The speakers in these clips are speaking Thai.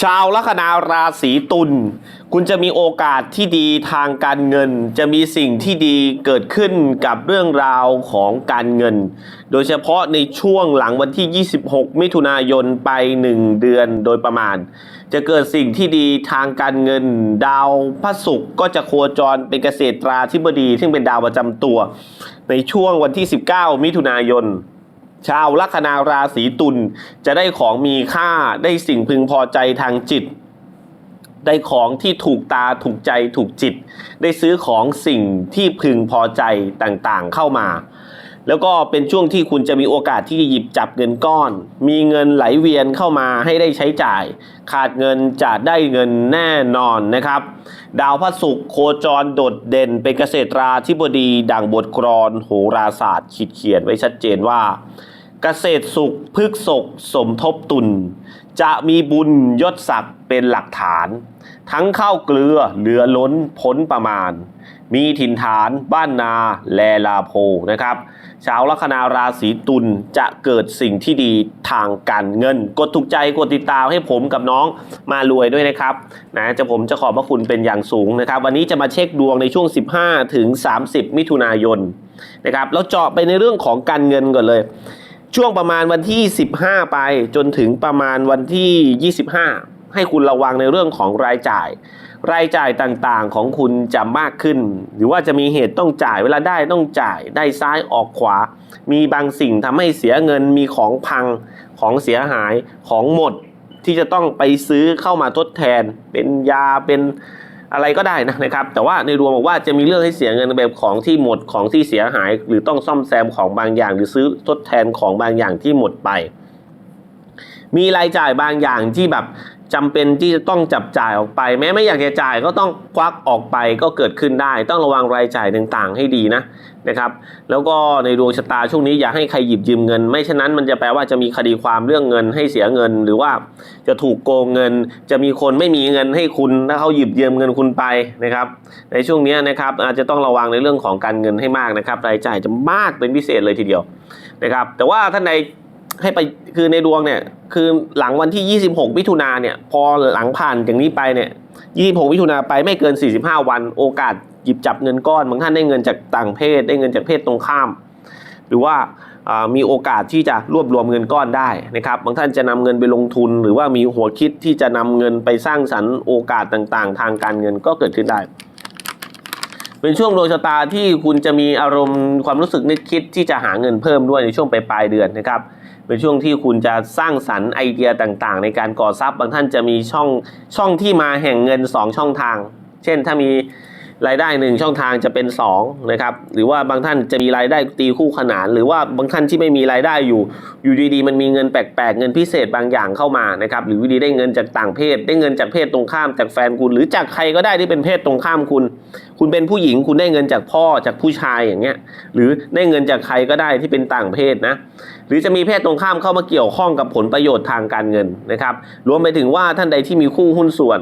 ชาวลัคนาราศีตุลคุณจะมีโอกาสที่ดีทางการเงิน จะมีสิ่งที่ดีเกิดขึ้นกับเรื่องราวของการเงิน โดยเฉพาะในช่วงหลังวันที่ 26 มิถุนายนไป 1 เดือนโดยประมาณ จะเกิดสิ่งที่ดีทางการเงิน ดาวพระศุกร์ก็จะโคจรเป็นเกษตราธิบดี ซึ่งเป็นดาวประจำตัว ในช่วงวันที่ 19 มิถุนายน ชาวลัคนาราศีตุลจะได้ของมีค่าได้สิ่งพึงพอใจทางจิต ได้ของที่ถูกตาถูกใจถูกจิต ได้ซื้อของสิ่งที่พึงพอใจต่างๆเข้ามา แล้วก็เป็นช่วงที่คุณจะมีโอกาสที่จะหยิบจับเงินก้อน มีเงินไหลเวียนเข้ามาให้ได้ใช้จ่าย ขาดเงินจะได้เงินแน่นอนนะครับ ดาวพระศุกร์โคจรโดดเด่นเป็นเกษตราธิบดี ดังบทกรอนโหราศาสตร์ขีดเขียนไว้ชัดเจนว่า เกษตรสุขพฤกษกสมทบตุน จะมีบุญยศศักดิ์เป็นหลักฐาน ทั้งข้าวเกลือเหลือล้นพ้นประมาณ มีถิ่นฐานบ้านนาแลลาโพนะครับ ชาวลัคนาราศีตุลจะเกิดสิ่งที่ดีทางการเงิน กดถูกใจกดติดตามให้ผมกับน้องมารวยด้วยนะครับนะจะผมจะขอบพระคุณเป็นอย่างสูงนะครับ วันนี้จะมาเช็คดวงในช่วง 15 ถึง 30 มิถุนายนนะครับแล้วเจาะไปในเรื่องของการเงินก่อนเลย ช่วงประมาณวันที่ 15 ไปจนถึงประมาณวันที่ 25 ให้คุณระวังในเรื่องของรายจ่าย รายจ่ายต่างๆของคุณจะมากขึ้น หรือว่าจะมีเหตุต้องจ่ายเวลาได้ต้องจ่าย ได้ซ้ายออกขวา มีบางสิ่งทำให้เสียเงินมีของพังของเสียหายของหมดที่จะต้องไปซื้อเข้ามาทดแทน เป็นยาเป็น อะไรก็ได้นะนะครับ แต่ว่าในรวมบอกว่าจะมีเรื่องให้เสียเงินแบบของที่หมดของที่เสียหาย หรือต้องซ่อมแซมของบางอย่าง หรือซื้อทดแทนของบางอย่างที่หมดไป มีรายจ่ายบางอย่างที่แบบ จำเป็นที่จะต้องจับจ่ายออกไป แม้ไม่อยากจะจ่ายก็ต้องควักออกไปก็เกิดขึ้นได้ ต้องระวังรายจ่ายต่างๆ ให้ดีนะนะครับแล้วก็ในดวงชะตาช่วงนี้อย่าให้ใครหยิบยืมเงิน ไม่ฉะนั้นมันจะแปลว่าจะมีคดีความเรื่องเงินให้เสียเงิน หรือว่าจะถูกโกงเงิน จะมีคนไม่มีเงินให้คุณถ้าเขาหยิบยืมเงินคุณไปนะครับ ในช่วงนี้นะครับอาจจะต้องระวังในเรื่องของการเงินให้มากนะครับ รายจ่ายจะมากเป็นพิเศษเลยทีเดียวนะครับ แต่ว่าท่านใด ให้ไปคือในดวงเนี่ย คือหลังวันที่ 26มิถุนาเนี่ย พอหลังผ่านอย่างนี้ไปเนี่ย 26มิถุนาไปไม่เกิน 45 วัน โอกาสหยิบจับเงินก้อนบางท่านได้เงินจากต่างเพศ ได้เงินจากเพศตรงข้าม หรือว่ามีโอกาสที่จะรวบรวมเงินก้อนได้นะครับ บางท่านจะนำเงินไปลงทุน หรือว่ามีหัวคิดที่จะนำเงินไปสร้างสรรค์โอกาสต่างๆ ทางการเงินก็เกิดขึ้นได้ เป็นช่วงดวงชะตาที่คุณจะมีอารมณ์ความรู้สึกนึกคิดที่จะหาเงินเพิ่มด้วยในช่วงปลายเดือนนะครับ เป็นช่วงที่คุณจะสร้างสรรค์ไอเดียต่างๆ ในการก่อทรัพย์บางท่านจะมีช่องช่องที่มาแห่งเงิน 2 ช่องทาง เช่นถ้ามี รายได้หนึ่งช่องทางจะเป็น2นะครับหรือว่าบางท่านจะมีรายได้ตีคู่ขนาน หรือว่าบางท่านที่ไม่มีรายได้อยู่ อยู่ดีๆมันมีเงินแปลกๆ เงินพิเศษบางอย่างเข้ามานะครับหรือวิธีได้เงินจากต่างเพศ ได้เงินจากเพศตรงข้ามจากแฟนคุณ หรือจากใครก็ได้ที่เป็นเพศตรงข้ามคุณ คุณเป็นผู้หญิงคุณได้เงินจากพ่อจากผู้ชายอย่างเงี้ยหรือได้เงินจากใครก็ได้ที่เป็นต่างเพศนะหรือจะมีเพศตรงข้ามเข้ามาเกี่ยวข้องกับผลประโยชน์ทางการเงินนะครับรวมไปถึงว่าท่านใดที่มีคู่หุ้นส่วน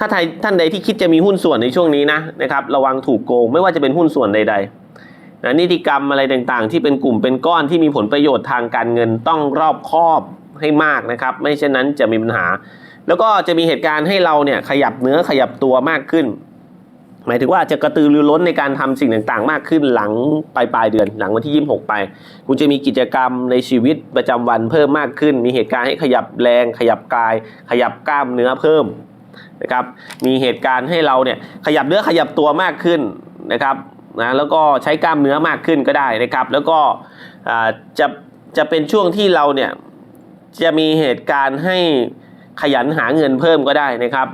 ถ้าท่านใดที่คิดจะมีหุ้นส่วนในช่วงนี้นะนะครับระวังถูกโกงไม่ว่าจะเป็นหุ้นส่วนใดๆนะนิติกรรมอะไรต่างๆ ที่เป็นกลุ่มเป็นก้อนที่มีผลประโยชน์ทางการเงินต้องรอบคอบให้มากนะครับ ไม่เช่นนั้นจะมีปัญหา แล้วก็จะมีเหตุการณ์ให้เราเนี่ยขยับเนื้อขยับตัวมากขึ้น หมายถึงว่าจะกระตือรือร้นในการทำสิ่งต่างๆ มากขึ้นหลังปลายปลายเดือน หลังวันที่ 26 ไป คุณจะมีกิจกรรมในชีวิตประจำวันเพิ่มมากขึ้น มีเหตุการณ์ให้ขยับแรง ขยับกาย ขยับกล้ามเนื้อเพิ่ม นะครับมีเหตุการณ์ให้เราเนี่ยขยับเนื้อขยับตัวมากขึ้นนะครับนะแล้วก็ใช้กล้ามเนื้อมากขึ้นก็ได้นะครับ แล้วก็จะจะเป็นช่วงที่เราเนี่ยจะมีเหตุการณ์ให้ขยันหาเงินเพิ่มก็ได้นะครับ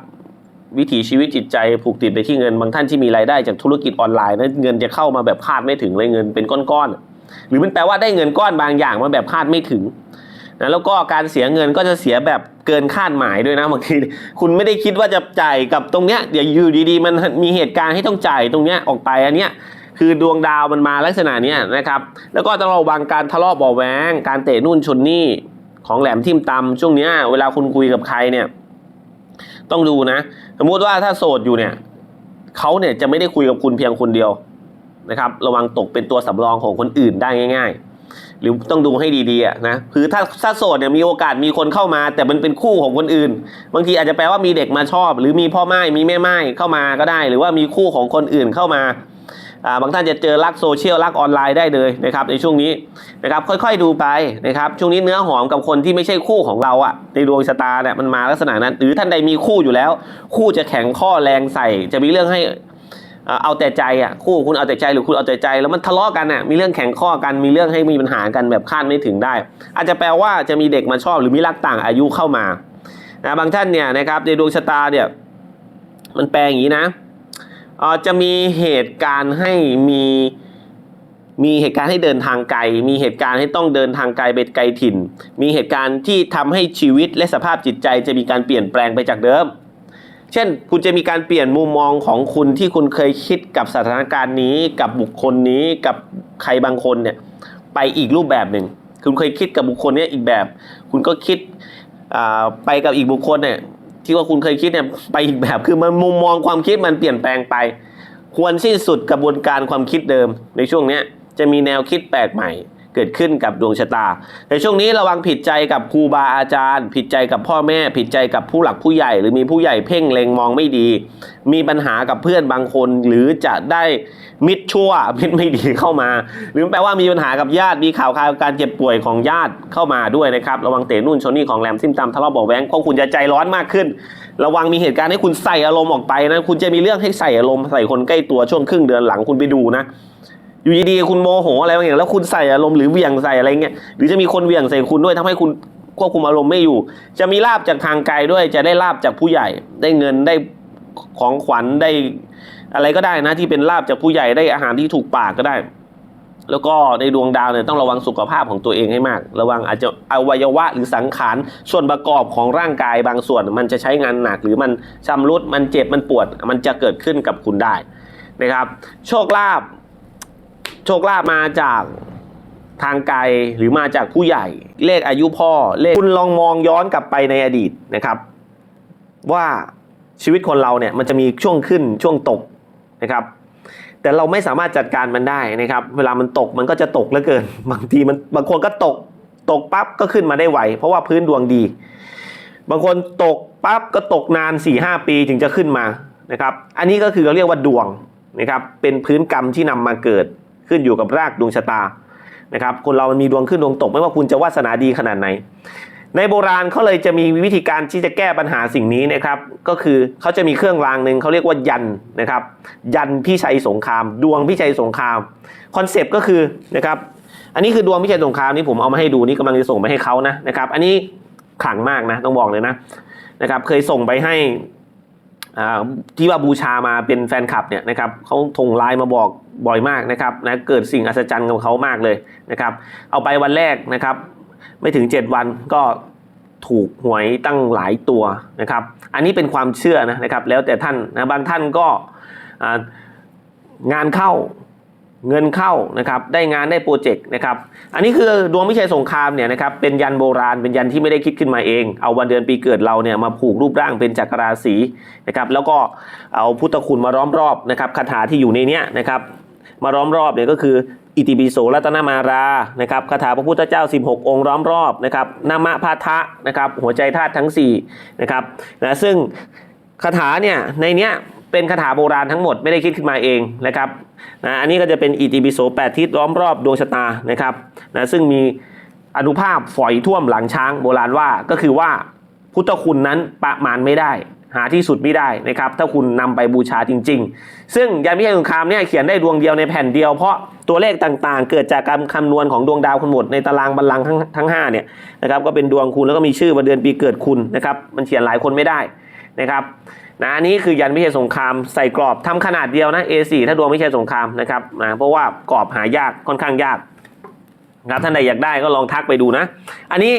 วิถีชีวิตจิตใจผูกติดไปที่เงินบางท่านที่มีรายได้จากธุรกิจออนไลน์นะเงินจะเข้ามาแบบคาดไม่ถึงเลยเงินเป็นก้อนๆหรือมันแปลว่าได้เงินก้อนบางอย่างมาแบบคาดไม่ถึง นะแล้วก็การเสียเงินก็จะเสียแบบเกินคาดหมายด้วยนะบางทีคุณไม่ได้คิดว่าจะจ่ายกับตรงเนี้ยเดี๋ยวอยู่ดีๆ มันมีเหตุการณ์ให้ต้องจ่ายตรงเนี้ยออกไปอันเนี้ยคือดวงดาวมันมาลักษณะเนี้ยนะครับ แล้วก็ต้องระวังการทะเลาะเบาะแวงการเตะนู่นชนนี่ของแหลมทิมตำช่วงเนี้ยเวลาคุณคุยกับใครเนี่ย ต้องดูนะ สมมุติว่าถ้าโสดอยู่เนี่ยเขาเนี่ยจะไม่ได้คุยกับคุณเพียงคนเดียวนะครับ ระวังตกเป็นตัวสำรองของคนอื่นได้ง่าย หรือต้องดูให้ดีๆนะคือถ้าถ้าโสดเนี่ยมีโอกาสมีคนเข้ามา แต่มันเป็นคู่ของคนอื่น บางทีอาจจะแปลว่ามีเด็กมาชอบ หรือมีพ่อไม้มีแม่ไม้เข้ามาก็ได้ หรือว่ามีคู่ของคนอื่นเข้ามาอ่าบางท่านจะเจอรักโซเชียลรักออนไลน์ได้เลยนะครับในช่วงนี้นะครับค่อยๆดูไปนะครับช่วงนี้เนื้อหอมกับคนที่ไม่ใช่คู่ของเราอะในดวงชะตาเนี่ยมันมาลักษณะนั้น หรือท่านใดมีคู่อยู่แล้ว คู่จะแข็งข้อแรงใส่ จะมีเรื่องให้ เอาแต่ใจอะคู่คุณเอาแต่ใจหรือคุณเอาแต่ใจ แล้วมันทะเลาะกันอะมีเรื่องแข่งข้อกันมีเรื่องให้มีปัญหากันแบบคาดไม่ถึงได้ อาจจะแปลว่าจะมีเด็กมาชอบหรือมีรักต่างอายุเข้ามานะบางท่านเนี่ยนะครับในดวงชะตาเนี่ยมันแปลอย่างนี้นะจะมีเหตุการณ์ให้มีมีเหตุการณ์ให้เดินทางไกล มีเหตุการณ์ให้ต้องเดินทางไกลไปไกลถิ่น มีเหตุการณ์ที่ทำให้ชีวิตและสภาพจิตใจจะมีการเปลี่ยนแปลงไปจากเดิม ช่น คุณจะมีการเปลี่ยนมุมมองของคุณที่คุณเคยคิดกับสถานการณ์นี้ กับบุคคลนี้กับใครบางคนเนี่ยไปอีกรูปแบบหนึ่งคุณเคยคิดกับบุคคลนี้อีกแบบ คุณก็คิดไปกับอีกบุคคลเนี่ยที่ว่าคุณเคยคิดเนี่ยไปอีกแบบคือมันมุมมองความคิดมันเปลี่ยนแปลงไป ควรสิ้นสุดกระบวนการความคิดเดิมในช่วงนี้จะมีแนวคิดแปลกใหม่ เกิดขึ้นกับดวงชะตา ในช่วงนี้ระวังผิดใจกับครูบาอาจารย์ ผิดใจกับพ่อแม่ ผิดใจกับผู้หลักผู้ใหญ่ หรือมีผู้ใหญ่เพ่งเล็งมองไม่ดี มีปัญหากับเพื่อนบางคน หรือจะได้มิตรชั่วมิตรไม่ดีเข้ามา หรือแปลว่ามีปัญหากับญาติมีข่าวคราวการเจ็บป่วยของญาติเข้ามาด้วยนะครับระวังเตะนุ่นชนนี่ของแหลมซิมตามทะเลาะเบาะแว้งเพราะคุณจะใจร้อนมากขึ้น ระวังมีเหตุการณ์ให้คุณใส่อารมณ์ออกไปนะคุณจะมีเรื่องให้ใส่อารมณ์ใส่คนใกล้ตัวช่วงครึ่งเดือนหลังคุณไปดูนะ อยู่ดีๆคุณโมโหอะไรบางอย่างแล้วคุณใส่อารมณ์หรือเหวี่ยงใส่อะไรเงี้ยหรือจะมีคนเหวี่ยงใส่คุณด้วยทำให้คุณควบคุมอารมณ์ไม่อยู่ จะมีลาบจากทางไกลด้วย จะได้ลาบจากผู้ใหญ่ ได้เงินได้ของขวัญได้ อะไรก็ได้นะที่เป็นลาบจากผู้ใหญ่ได้อาหารที่ถูกปากก็ได้ แล้วก็ในดวงดาวเนี่ยต้องระวังสุขภาพของตัวเองให้มาก ระวังอาจจะอวัยวะหรือสังขารส่วนประกอบของร่างกายบางส่วน มันจะใช้งานหนักหรือมันชำรุดมันเจ็บมันปวด มันจะเกิดขึ้นกับคุณได้นะครับ โชคลาภ โชคลาภมาจากทางไกลหรือมาจากผู้ใหญ่ เลขอายุพ่อเลขคุณลองมองย้อนกลับไปในอดีตนะครับ ว่าชีวิตคนเราเนี่ยมันจะมีช่วงขึ้นช่วงตกนะครับ แต่เราไม่สามารถจัดการมันได้นะครับ เวลามันตกมันก็จะตกเหลือเกิน บางทีมันบางคนก็ตกตกปั๊บก็ขึ้นมาได้ไวเพราะว่าพื้นดวงดี บางคนตกปั๊บก็ตกนาน4ี่หปีถึงจะขึ้นมานะครับ อันนี้ก็คือเราเรียกว่าดวงนะครับ เป็นพื้นกรรมที่นำมาเกิด ขึ้นอยู่กับรากดวงชะตานะครับคนเรามันมีดวงขึ้นดวงตกไม่ว่าคุณจะวาสนาดีขนาดไหน ในโบราณเขาเลยจะมีวิธีการที่จะแก้ปัญหาสิ่งนี้นะครับก็คือเขาจะมีเครื่องรางหนึ่งเขาเรียกว่ายันนะครับยันพี่ชัยสงคราม ดวงพี่ชัยสงครามคอนเซปต์ก็คือนะครับอันนี้คือดวงพี่ชัยสงครามนี่ผมเอามาให้ดูนี่กำลังจะส่งไปให้เขานะนะครับอันนี้ขลังมากนะต้องบอกเลยนะนะครับเคยส่งไปให้ ที่ว่าบูชามาเป็นแฟนคลับเนี่ยนะครับเขาทงไลน์มาบอกบ่อยมากนะครับนะเกิดสิ่งอัศจรรย์กับเขามากเลยนะครับ เอาไปวันแรกนะครับ ไม่ถึง 7 วันก็ถูกหวยตั้งหลายตัวนะครับ อันนี้เป็นความเชื่อนะนะครับ แล้วแต่ท่านนะบางท่านก็งานเข้า เงินเข้านะครับได้งานได้โปรเจกต์นะครับอันนี้คือดวงวิชัยสงครามเนี่ยนะครับเป็นยันโบราณเป็นยันที่ไม่ได้คิดขึ้นมาเอง เอาวันเดือนปีเกิดเราเนี่ยมาผูกรูปร่างเป็นจักรราศีนะครับแล้วก็เอาพุทธคุณมาล้อมรอบนะครับคาถาที่อยู่ในเนี้ยนะครับมาล้อมรอบเนี่ยก็คืออิติปิโสรัตนมารานะครับคาถาพระพุทธเจ้า 16 องค์ล้อมรอบนะครับนามะพาทะนะครับหัวใจธาตุทั้ง4นะครับนะซึ่งคาถาเนี่ยในเนี้ย เป็นคาถาโบราณทั้งหมดไม่ได้คิดขึ้นมาเองนะครับนะอันนี้ก็จะเป็นอิติปิโส8ทิศล้อมรอบดวงชะตานะครับนะซึ่งมีอนุภาพฝอยท่วมหลังช้างโบราณว่าก็คือว่าพุทธคุณนั้นประมาณไม่ได้ หาที่สุดไม่ได้นะครับ ถ้าคุณนำไปบูชาจริง ๆ ซึ่งยานวิทยาสงครามเนี่ยเขียนได้ดวงเดียวในแผ่นเดียวเพราะตัวเลขต่างๆ เกิดจากการคำนวณของดวงดาวคุณหมดในตารางบัลลังก์ทั้งทั้งห้าเนี่ยนะครับก็เป็นดวงคุณแล้วก็มีชื่อวันเดือนปีเกิดคุณนะครับมันเขียนหลายคนไม่ได้ นะครับนะอันนี้คือยันพิเชษสงครามใส่กรอบทำขนาดเดียวนะ A4 ถ้าดวงพิเชษสงครามนะครับนะเพราะว่ากรอบหายากค่อนข้างยากนะครับท่านใดอยากได้ก็ลองทักไปดูนะ อันนี้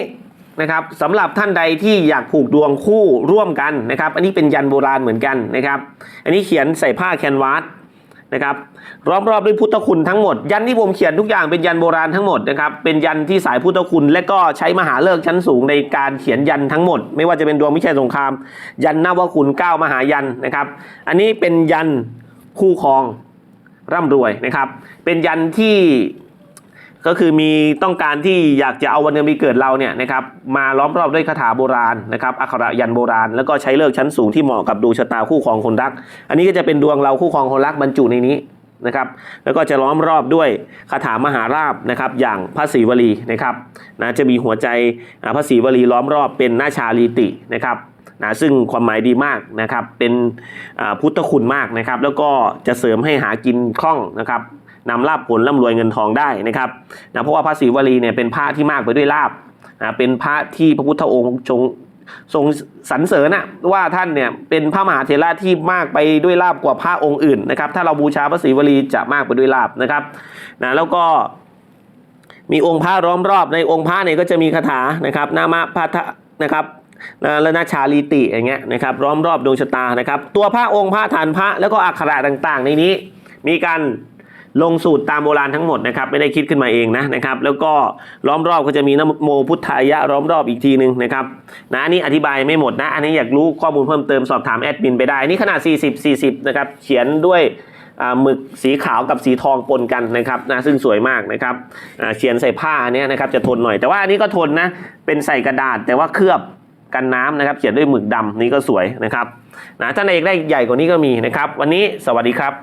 นะครับสำหรับท่านใดที่อยากผูกดวงคู่ร่วมกันนะครับ อันนี้เป็นยันโบราณเหมือนกันนะครับ อันนี้เขียนใส่ผ้าแคนวาส นะครับรอบรอบด้วยพุทธคุณทั้งหมด ยันที่ผมเขียนทุกอย่างเป็นยันโบราณทั้งหมดนะครับเป็นยันที่สายพุทธคุณ และก็ใช้มหาเลิกชั้นสูงในการเขียนยันทั้งหมด ไม่ว่าจะเป็นดวงวิชัยสงคราม ยันนวคุณเก้ามหายันนะครับ อันนี้เป็นยันคู่ครองร่ำรวยนะครับ เป็นยันที่ ก็คือมีต้องการที่อยากจะเอาวันเดือนปีเกิดเราเนี่ยนะครับมาล้อมรอบด้วยคาถาโบราณนะครับอักขระยันโบราณ แล้วก็ใช้เลิกชั้นสูงที่เหมาะกับดวงชะตาคู่ครองคนรัก อันนี้ก็จะเป็นดวงเราคู่ครองคนรักบรรจุในนี้นะครับแล้วก็จะล้อมรอบด้วยคาถามหาราบนะครับอย่างพระศรีวลีนะครับนะจะมีหัวใจพระศรีวลีล้อมรอบเป็นหน้าชาลีตินะครับนะซึ่งความหมายดีมากนะครับเป็นพุทธคุณมากนะครับ แล้วก็จะเสริมให้หากินคล่องนะครับ นำลาบผลร่ำรวยเงินทองได้นะครับนะเพราะว่าพระศรีวลีเนี่ยเป็นพระที่มากไปด้วยลาบนะเป็นพระที่พระพุทธองค์ทรงทรงสรรเสริญนะว่าท่านเนี่ยเป็นพระมหาเถระที่มากไปด้วยลาบกว่าพระองค์อื่นนะครับ ถ้าเราบูชาพระศรีวลีจะมากไปด้วยลาบนะครับนะแล้วก็มีองค์พระล้อมรอบในองค์พระเนี่ยก็จะมีคาถานะครับนามะพัทะนะครับนะและนาชาลีติอย่างเงี้ยนะครับล้อมรอบดวงชะตานะครับ ตัวพระองค์พระฐานพระแล้วก็อักขระต่างๆ ในนี้มีการ ลงสูตรตามโบราณทั้งหมดนะครับไม่ได้คิดขึ้นมาเองนะนะครับ แล้วก็ล้อมรอบก็จะมีนโมพุทธายะล้อมรอบอีกทีหนึ่งนะครับนะอันนี้อธิบายไม่หมดนะ อันนี้อยากรู้ข้อมูลเพิ่มเติมสอบถามแอดมินไปได้นี่ขนาด 40 40 นะครับ เขียนด้วยหมึกสีขาวกับสีทองปนกันนะครับนะซึ่งสวยมากนะครับเขียนใส่ผ้าอันเนี้ยนะครับจะทนหน่อย แต่ว่าอันนี้ก็ทนนะเป็นใส่กระดาษ แต่ว่าเคลือบกันน้ำนะครับ เขียนด้วยหมึกดำนี่ก็สวยนะครับนะถ้าในอกได้ใหญ่กว่านี้ก็มีนะครับ วันนี้สวัสดีครับ